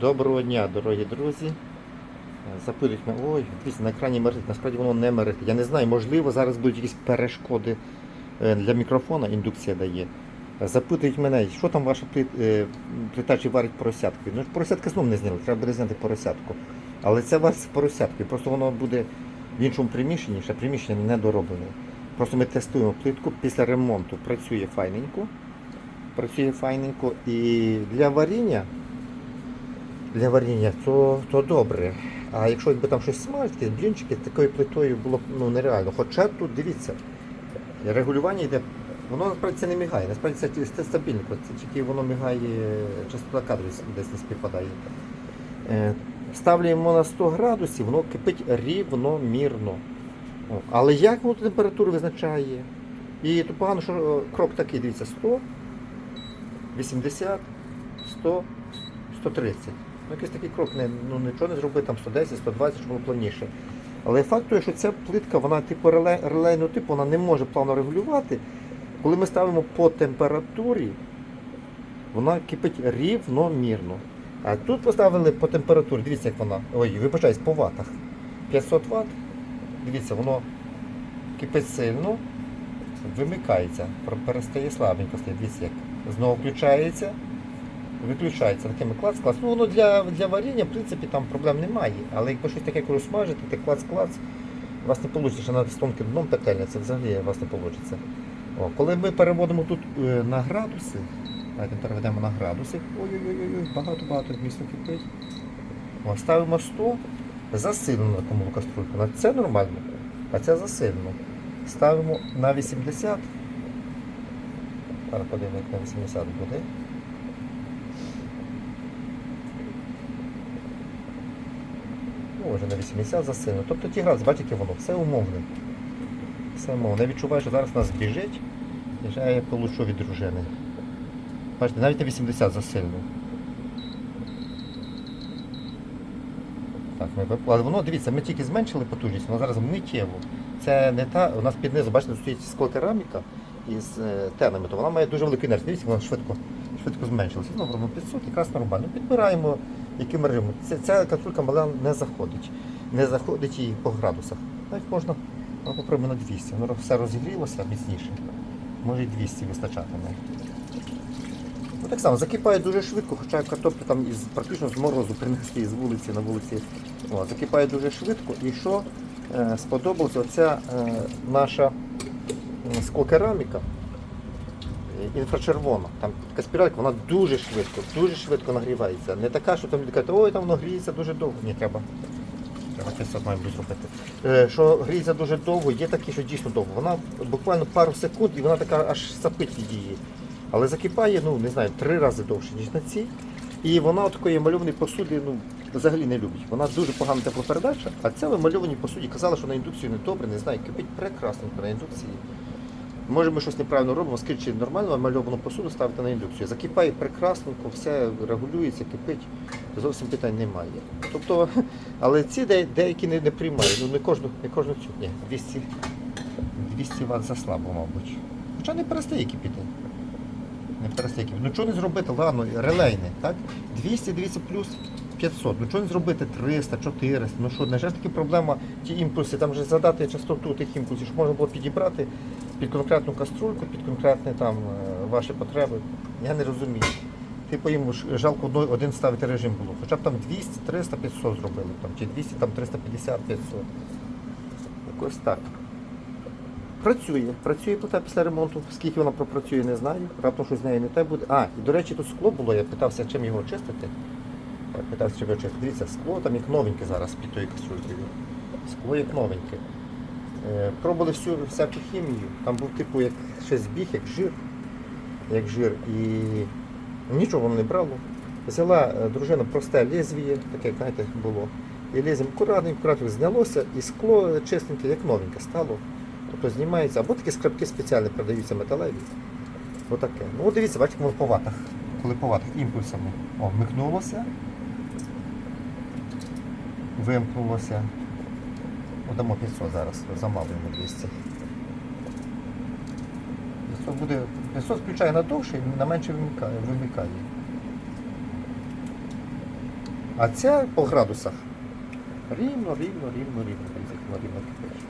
Доброго дня, дорогі друзі. Е, Запитують мене, ой, дивіться, на екрані мерехтить, насправді воно не мерехтить. Я не знаю, можливо, зараз будуть якісь перешкоди е, для мікрофона, індукція дає. Е, Запитують мене, що там ваша плит- плита варить поросятку. Ну, ж поросятка знову не зняли, треба буде зняти поросятку. Але це варить з поросяткою, просто воно буде в іншому приміщенні, ще приміщення не дороблене. Просто ми тестуємо плитку після ремонту, працює файненько. Працює файненько. І для варіння для варіння, то, то добре. А якщо якби там щось смажити, блінчики, такою плитою було б ну, нереально. Хоча тут дивіться, регулювання йде, воно насправді це не мігає, насправді це, це стабільно, це тільки воно мігає, частота кадрів десь не співпадає. Е, Ставляємо на 100 градусів, воно кипить рівномірно. Але як воно температуру визначає? І тут погано, що е, крок такий, дивіться, 100, 80, 100, 130. Ну, якийсь такий крок, не, ну нічого не зробити, там 110, 120, щоб було плавніше. Але факт той, що ця плитка, вона типу реле, релейного типу, вона не може плавно регулювати. Коли ми ставимо по температурі, вона кипить рівномірно. А тут поставили по температурі, дивіться, як вона. Ой, вибачаюсь, по ватах. 500 Вт. Дивіться, воно кипить сильно, вимикається, перестає слабенько. Дивіться, як знову включається виключається такими клац-клац. Ну воно для, для варіння, в принципі, там проблем немає. Але якби щось таке коли смажити, то клац-клац, у вас не вийде, що навітз тонким дном пекельня, це взагалі у вас не вийде. О, коли ми переводимо тут е, на градуси, давайте переведемо на градуси. Ой-ой-ой, багато-багато місто кипить. Ставимо 100, засилено на тому каструльку. Це нормально, а це засилено. Ставимо на 80. Зараз подивимося, як на 80 буде. Ну, вже на 80 засильно. Тобто ті градуси, бачите, воно, все умовне. Все умовне. Я відчуваю, що зараз нас біжить, і вже я получу від дружини. Бачите, навіть на 80 засильно. Так, ми вип- Але воно, дивіться, ми тільки зменшили потужність, воно зараз миттєво. Це не та, у нас під низу, бачите, стоїть склокераміка із е, тенами, то вона має дуже велику інерцію. Дивіться, вона швидко, швидко зменшилася. Ну, робимо 500, якраз нормально. Підбираємо яким режимом. Це, ця каструлька мала не заходить. Не заходить і по градусах. Навіть можна, ну, попробуємо на 200. Воно все розігрілося міцніше. Може і 200 вистачатиме. Ну, так само закипає дуже швидко, хоча картопля там із практично з морозу принесли з вулиці на вулиці. О, закипає дуже швидко. І що е, сподобалося, оця е, наша е, інфрачервона. Там така спіралька, вона дуже швидко, дуже швидко нагрівається. Не така, що там люди кажуть, ой, там воно гріється дуже довго. Ні, треба. Треба 500 має бути зробити. Е, що гріється дуже довго, є такі, що дійсно довго. Вона буквально пару секунд і вона така аж сапить її. Але закипає, ну не знаю, три рази довше, ніж на цій. І вона такої мальованої посуди ну, взагалі не любить. Вона дуже погана теплопередача, а ця в мальованій посуді казала, що на індукцію не добре, не знаю, кипить прекрасненько на індукції. Може ми щось неправильно робимо, скільки нормально мальовану посуду ставити на індукцію. Закипає прекрасненько, все регулюється, кипить, зовсім питань немає. Тобто, але ці деякі не, не приймають. Ну не кожну, не кожну цю. Ні, 200, 200 Вт заслабо, мабуть. Хоча не перестає кипіти. Не перестає кипіти. Ну чого не зробити, ладно, релейне, так? 200, 200 плюс 500. Ну чого не зробити 300, 400? Ну що, не ж таки проблема ті імпульси, там же задати частоту тих імпульсів, щоб можна було підібрати під конкретну каструльку, під конкретні там е, ваші потреби. Я не розумію. Типу їм жалко один ставити режим було. Хоча б там 200, 300, 500 зробили, там, чи 200, там 350, 500. Якось так. Працює, працює плита після ремонту. Скільки вона пропрацює, не знаю. Раптом щось з нею не те буде. А, і до речі, тут скло було, я питався, чим його чистити. Я питався, чим його чистити. Дивіться, скло там як новеньке зараз під тою каструлькою. Скло як новеньке. Е, Пробували всю всяку хімію. Там був типу як ще збіг, як жир. Як жир. І нічого воно не брало. Взяла е, дружина просте лезвіє, таке, знаєте, було. І лезвієм акуратненько, акуратненько знялося, і скло чистеньке, як новеньке стало. Тобто знімається, або такі скрабки спеціальні продаються металеві. Отаке. Ну дивіться, бачите, воно по ватах. Коли по ватах імпульсами. О, вмикнулося. Вимкнулося. Дамо 500 зараз, замалуємо 200. 500 буде. 500 включає на довше і на менше вимикає. вимикає. А ця по градусах. Рівно, рівно, рівно, рівно. Воно рівно кипить.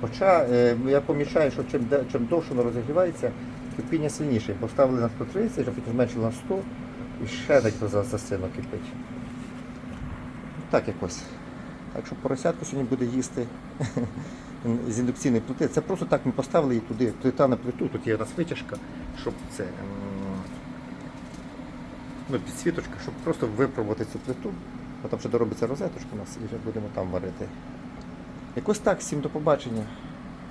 Хоча е, я помічаю, що чим, чим довше воно розігрівається, кипіння сильніше. Поставили на 130, а потім зменшили на 100 і ще так за, за сильно кипить. Так якось. Так що поросятку сьогодні буде їсти з індукційної плити. Це просто так ми поставили її туди, плита на плиту, тут є у нас витяжка, щоб це. м, Ну, підсвіточка, щоб просто випробувати цю плиту. Потім ще доробиться розеточка у нас і вже будемо там варити. Якось так, всім до побачення.